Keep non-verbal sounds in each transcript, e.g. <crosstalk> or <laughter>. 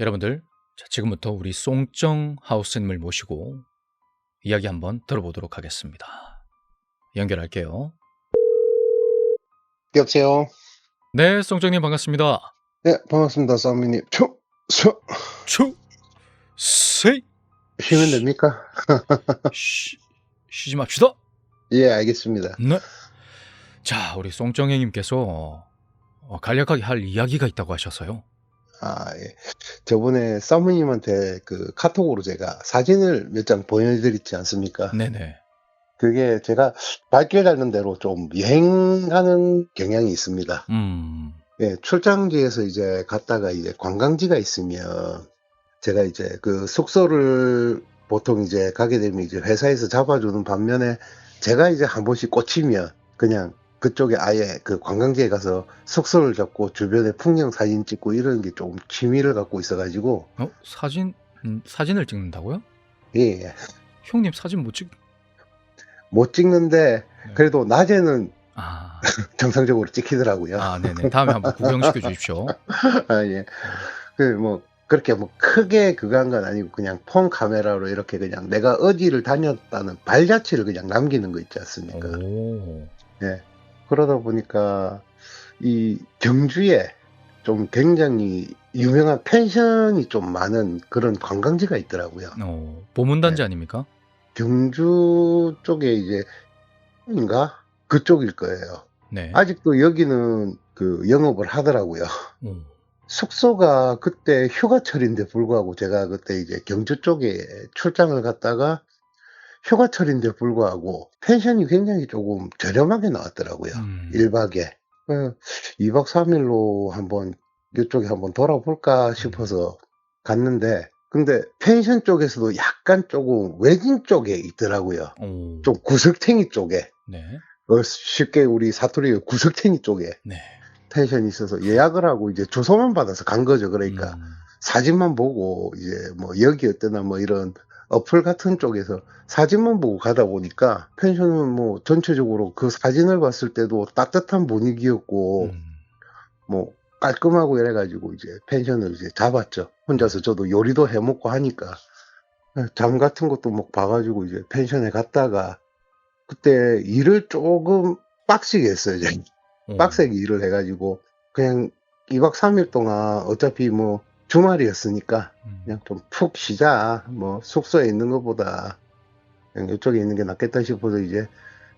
여러분들, 자, 지금부터 우리 송정 하우스님을 모시고 이야기 한번 들어보도록 하겠습니다. 연결할게요. 여보세요. 네, 송정님 반갑습니다. 네, 반갑습니다, 쌈미님. 초, 초, 추, 세이, 쉬면 됩니까? <laughs> 쉬, 쉬지 맙시다. 예, 알겠습니다. 네. 자, 우리 송정혜님께서 어, 간략하게 할 이야기가 있다고 하셔서요. 아, 예. 저번에 쌈미님한테 그 카톡으로 제가 사진을 몇 장 보내드렸지 않습니까? 네네. 그게 제가 발길 닿는 대로 좀 여행하는 경향이 있습니다. 음, 예, 출장지에서 이제 갔다가 이제 관광지가 있으면 제가 이제 그 숙소를 보통 이제 가게 되면 이제 회사에서 잡아주는 반면에 제가 이제 한 번씩 꽂히면 그냥 그쪽에 아예 그 관광지에 가서 숙소를 잡고 주변에 풍경 사진 찍고 이런 게좀 취미를 갖고 있어가지고 어, 사진, 음, 사진을 찍는다고요? 예, 예. 형님 사진 못 찍, 못 찍는데 그래도 낮에는 아, <laughs> 정상적으로 찍히더라고요. 아, 네네. 다음에 한번 구경시켜 주십시오. <laughs> 아, 예. 그, 뭐, 그렇게 뭐 크게 그거 한 건 아니고 그냥 폰 카메라로 이렇게 그냥 내가 어디를 다녔다는 발자취를 그냥 남기는 거 있지 않습니까? 오, 그러다 보니까 이 경주에 좀 굉장히 유명한 펜션이 좀 많은 그런 관광지가 있더라고요. 어, 보문단지 아닙니까? 경주 쪽에 이제, 인가? 그쪽일 거예요. 네. 아직도 여기는 그 영업을 하더라고요. 오, 숙소가 그때 휴가철인데 불구하고 제가 그때 이제 경주 쪽에 출장을 갔다가 휴가철인데 불구하고 펜션이 굉장히 조금 저렴하게 나왔더라고요. 음, 1박에. 2박 3일로 한번 이쪽에 한번 돌아볼까 싶어서 갔는데 근데 펜션 쪽에서도 약간 조금 외진 쪽에 있더라고요. 오, 좀 구석탱이 쪽에. 네, 어, 쉽게 우리 사투리 구석탱이 쪽에 네. 펜션이 있어서 예약을 하고 이제 주소만 받아서 간 거죠. 그러니까 음, 사진만 보고 이제 뭐 여기 어떠나 뭐 이런 어플 같은 쪽에서 사진만 보고 가다 보니까 펜션은 뭐 전체적으로 그 사진을 봤을 때도 따뜻한 분위기였고 음, 뭐 깔끔하고 이래가지고 이제 펜션을 이제 잡았죠. 혼자서 저도 요리도 해 먹고 하니까 잠 같은 것도 막 봐가지고 이제 펜션에 갔다가 그때 일을 조금 빡시게 했어요. 이제. 오, 빡세게 일을 해가지고 그냥 2박 3일 동안 어차피 뭐 주말이었으니까 음, 그냥 좀 푹 쉬자. 뭐 숙소에 있는 것보다 그냥 이쪽에 있는 게 낫겠다 싶어서 이제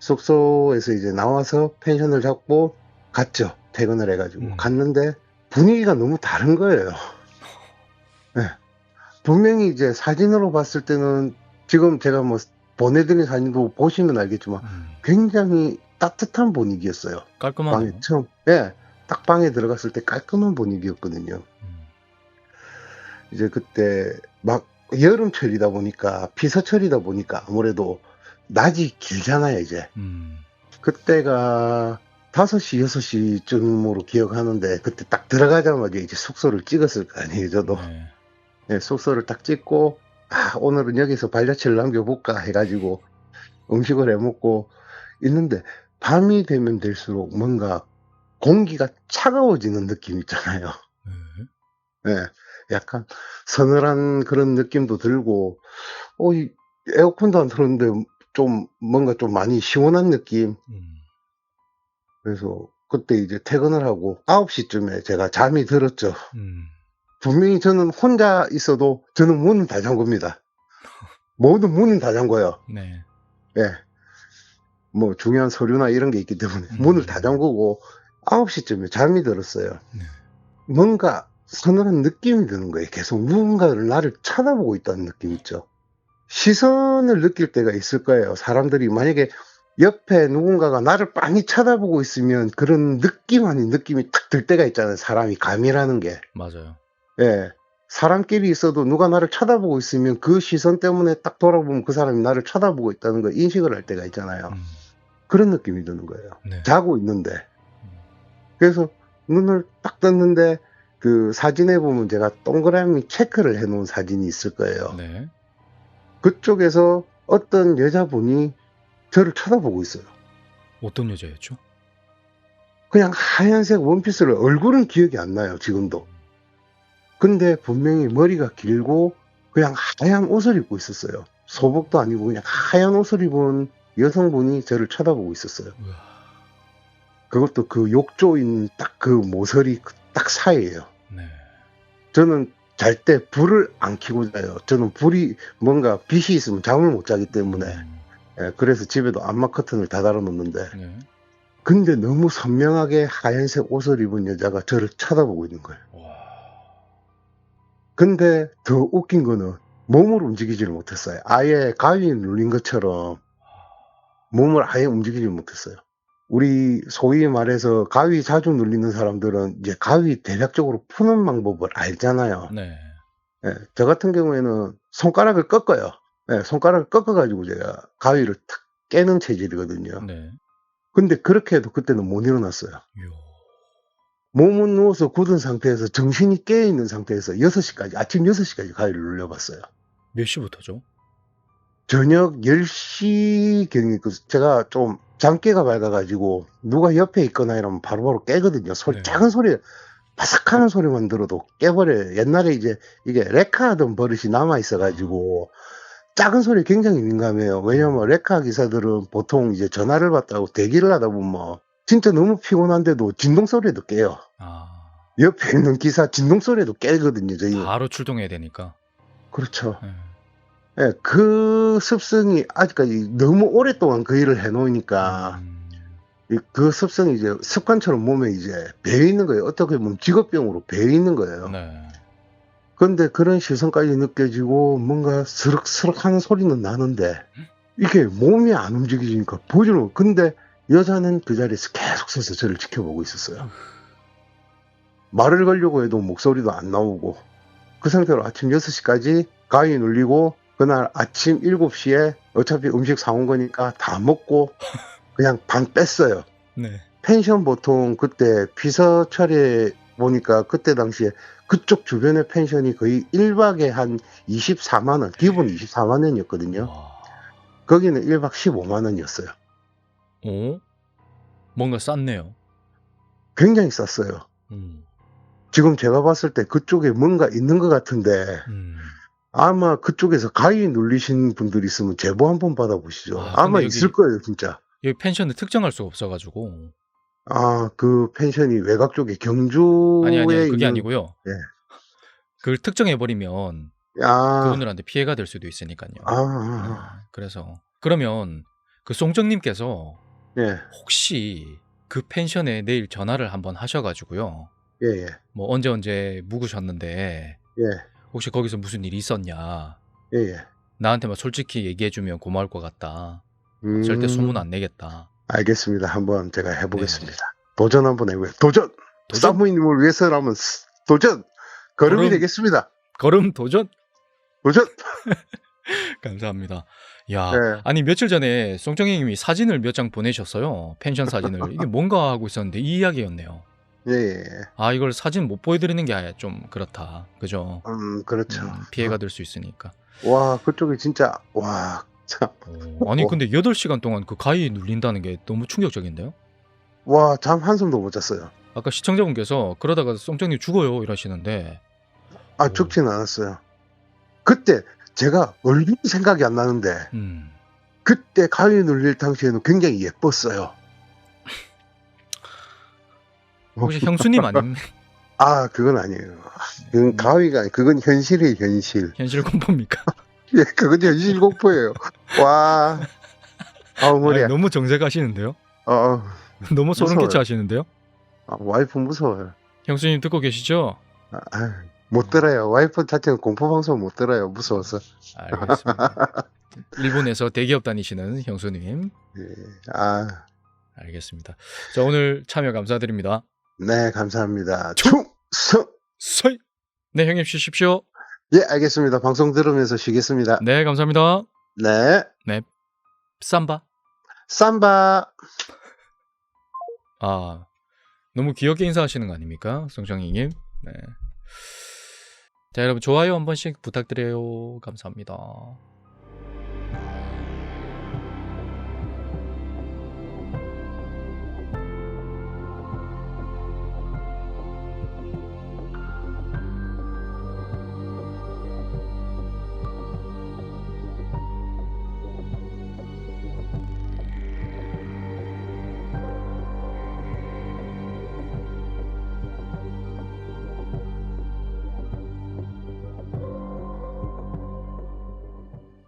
숙소에서 이제 나와서 펜션을 잡고 갔죠. 퇴근을 해가지고 음. 갔는데 분위기가 너무 다른 거예요. <laughs> 네. 분명히 이제 사진으로 봤을 때는 지금 제가 뭐 보내드린 사진도 보시면 알겠지만 음, 굉장히 따뜻한 분위기였어요. 방에 깔끔하네요. 처음, 예, 딱 방에 들어갔을 때 깔끔한 분위기였거든요. 음, 이제 그때 막 여름철이다 보니까 피서철이다 보니까 아무래도 낮이 길잖아요, 이제. 음, 그때가 5시, 6시쯤으로 기억하는데 그때 딱 들어가자마자 이제 숙소를 찍었을 거 아니에요, 저도. 네. 예, 숙소를 딱 찍고 아, 오늘은 여기서 발자취를 남겨볼까 해가지고 음식을 해 먹고 있는데 밤이 되면 될수록 뭔가 공기가 차가워지는 느낌 있잖아요. 네. 예, 약간 서늘한 그런 느낌도 들고, 어, 이 에어컨도 안 틀었는데 좀 뭔가 좀 많이 시원한 느낌. 음, 그래서 그때 이제 퇴근을 하고 9시쯤에 제가 잠이 들었죠. 음, 분명히 저는 혼자 있어도 저는 문은 다 잠굽니다. 모든 문은 다 잠궈요. 네. 예. 뭐 중요한 서류나 이런 게 있기 때문에 음. 문을 다 잠그고 9시쯤에 잠이 들었어요. 네. 뭔가 서늘한 느낌이 드는 거예요. 계속 누군가를 나를 쳐다보고 있다는 느낌 있죠. 시선을 느낄 때가 있을 거예요. 사람들이 만약에 옆에 누군가가 나를 빤히 쳐다보고 있으면 그런 느낌 아닌 느낌이 탁 들 때가 있잖아요. 사람이 감이라는 게. 맞아요. 예. 사람끼리 있어도 누가 나를 쳐다보고 있으면 그 시선 때문에 딱 돌아보면 그 사람이 나를 쳐다보고 있다는 걸 인식을 할 때가 있잖아요. 음, 그런 느낌이 드는 거예요. 네. 자고 있는데. 음, 그래서 눈을 딱 떴는데 그 사진에 보면 제가 동그라미 체크를 해 놓은 사진이 있을 거예요. 네. 그쪽에서 어떤 여자분이 저를 쳐다보고 있어요. 어떤 여자였죠? 그냥 하얀색 원피스를 얼굴은 기억이 안 나요, 지금도. 근데 분명히 머리가 길고 그냥 하얀 옷을 입고 있었어요. 소복도 아니고 그냥 하얀 옷을 입은 여성분이 저를 쳐다보고 있었어요. 그것도 그 욕조인 딱 그 모서리 그딱 사이에요. 네. 저는 잘 때 불을 안 켜고 자요. 저는 불이 뭔가 빛이 있으면 잠을 못 자기 때문에 음, 예, 그래서 집에도 암막 커튼을 다 달아놓는데 네. 근데 너무 선명하게 하얀색 옷을 입은 여자가 저를 쳐다보고 있는 거예요. 와. 근데 더 웃긴 거는 몸을 움직이지를 못했어요. 아예 가위에 눌린 것처럼 몸을 아예 움직이지 못했어요. 우리 소위 말해서 가위 자주 눌리는 사람들은 이제 가위 대략적으로 푸는 방법을 알잖아요. 네. 예, 저 같은 경우에는 손가락을 꺾어요. 예, 손가락을 꺾어가지고 제가 가위를 탁 깨는 체질이거든요. 네. 근데 그렇게 해도 그때는 못 일어났어요. 이야. 몸은 누워서 굳은 상태에서 정신이 깨어있는 상태에서 6시까지, 아침 6시까지 가위를 눌려봤어요. 몇 시부터죠? 저녁 10시경이 그 제가 좀 잠깨가 밝아가지고 누가 옆에 있거나 이러면 바로바로 깨거든요. 소리, 네. 작은 소리, 바삭하는 소리만 들어도 깨버려요. 옛날에 이제 이게 레카하던 버릇이 남아 있어가지고 작은 소리에 굉장히 민감해요. 왜냐면 레카 기사들은 보통 이제 전화를 받다고 대기를 하다 보면 뭐 진짜 너무 피곤한데도 진동 소리에도 깨요. 아. 옆에 있는 기사 진동 소리에도 깨거든요. 저희 바로 출동해야 되니까. 그렇죠. 네. 예, 그 습성이 아직까지 너무 오랫동안 그 일을 해놓으니까 음, 이- 그 습성이 이제 습관처럼 몸에 이제 배어 있는 거예요. 어떻게 보면 직업병으로 배어 있는 거예요. 네. 그런데 그런 시선까지 느껴지고 뭔가 스럭스럭 하는 소리는 나는데 이게 몸이 안 움직이니까 보지는 못- 근데 여자는 그 자리에서 계속 서서 저를 지켜보고 있었어요. 말을 걸려고 해도 목소리도 안 나오고 그 상태로 아침 6시까지 가위 눌리고 그날 아침 7시에 어차피 음식 사온 거니까 다 먹고 <laughs> 그냥 반 뺐어요. 네. 펜션 보통 그때 비서철에 보니까 그때 당시에 그쪽 주변의 펜션이 거의 1박에 한 24만 원, 기본 24만 원이었거든요. 와. 거기는 1박 15만 원이었어요. 어? 뭔가 쌌네요. 굉장히 쌌어요. 음. 지금 제가 봤을 때 그쪽에 뭔가 있는 것 같은데 음. 아마 그쪽에서 가위 눌리신 분들 있으면 제보 한번 받아보시죠. 아, 아, 마 있을 거예요, 진짜. 여기 펜션을 특정할 수가 없어가지고. 아, 그 펜션이 외곽 쪽에 경주에 아니, 아니, 그게 있는- 아니고요. 예. 그걸 특정해버리면 아, 그분들한테 피해가 될 수도 있으니까요. 아, 아, 네, 그래서. 그러면 그 송정님께서 아. 예, 혹시 그 펜션에 내일 전화를 한번 하셔가지고요. 예, 예, 뭐 언제 언제 묵으셨는데 예, 혹시 거기서 무슨 일이 있었냐. 예, 예. 나한테만 솔직히 얘기해주면 고마울 것 같다. 음, 절대 소문 안 내겠다. 알겠습니다. 한번 제가 해보겠습니다. 도전 한번 해보요 도전! 네. 도전? 사모님을 위해서라면 스- 도전! 걸음이 걸음. 되겠습니다. 걸음 도전? 도전! <laughs> 감사합니다. 야, 네. 아니 며칠 전에 송정희님이 사진을 몇 장 보내셨어요. 펜션 사진을 이게 뭔가 하고 있었는데 이 이야기였네요. 예, 예, 예. 아 이걸 사진 못 보여드리는 게좀 그렇다, 그죠? 음, 그렇죠. 음, 피해가 될 수 있으니까. 와, 그쪽이 진짜, 와, 참. 오, 아니 근데 8시간 동안 그 가위 눌린다는 게 너무 충격적인데요? 와, 잠 한숨도 못 잤어요. 아까 시청자분께서 그러다가 송정님 죽어요 이러시는데 아, 오. 죽지는 않았어요. 그때 제가 얼굴이 생각이 안 나는데, 음, 그때 가위 눌릴 당시에는 굉장히 예뻤어요. 혹시 형수님 아님 <laughs> 아, 그건 아니에요. 그건 가위가, 아니- 그건 현실이에요, 현실. 현실 공포입니까? <laughs> 예, 그건 현실 공포예요. 와. 아우, 머리야. 아니, 너무 정색하시는데요? 어, 어. 너무 소름 무서워요. 끼쳐 하시는데요? 아, 와이프 무서워요. 형수님 듣고 계시죠? 아, 아유, 못 들어요. 와이프 자체는 공포 방송 못 들어요. 무서워서. 알겠습니다. <laughs> 일본에서 대기업 다니시는 형수님 예, 아, 알겠습니다. 자 오늘 참여 감사드립니다. 네, 감사합니다. 총- 충성! 네 형님 쉬십시오. 예, 알겠습니다. 방송 들으면서 쉬겠습니다. 네 감사합니다. 네. 삼바. 삼바! 아 너무 귀엽게 인사하시는 거 아닙니까, 송정희님? 네. 자 여러분 좋아요 한 번씩 부탁드려요. 감사합니다.